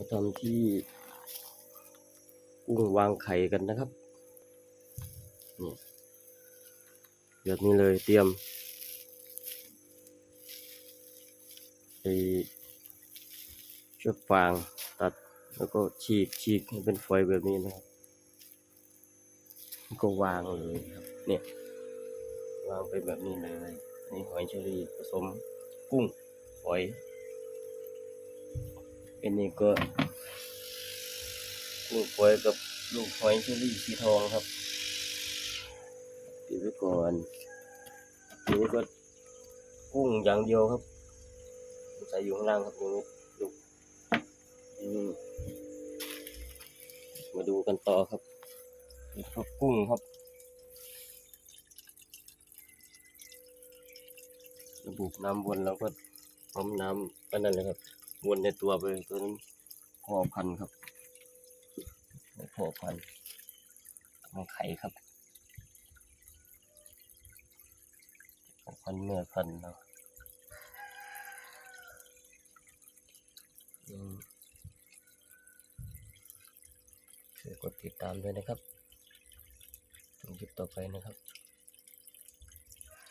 มาทำที่กุ้งวางไข่กันนะครับนี่แบบนี้เลยเตรียมไอเชือกฟางตัดแล้วก็ฉีกฉีกให้เป็นฝอยแบบนี้นะครับก็วางเลยครับ เนี่ยวางไปแบบนี้เลยนี่หอยเชอรี่ผสมกุ้งฝอย อันนี้ก็ลูกฝอยกับลูกหอยเชอรี่สีทองครับปิดไว้ก่อนทีนี้ก็กุ้งอย่างเดียวครับใส่อยู่ข้างล่างครับอย่างนี้ลูกอืมาดูกันต่อครับนี่ครับกุ้งครับระบบน้ำวนแล้วก็ปั๊มน้ำก็นั่นเลยครับ วนในตัวไปตัวนั้นพ่อพันครับพ่อพันธุ์ของไข่ครับพันธุ์แม่พันเนาะอืมช่วยกดติดตามด้วยนะครับถึงคลิปต่อไปนะครับ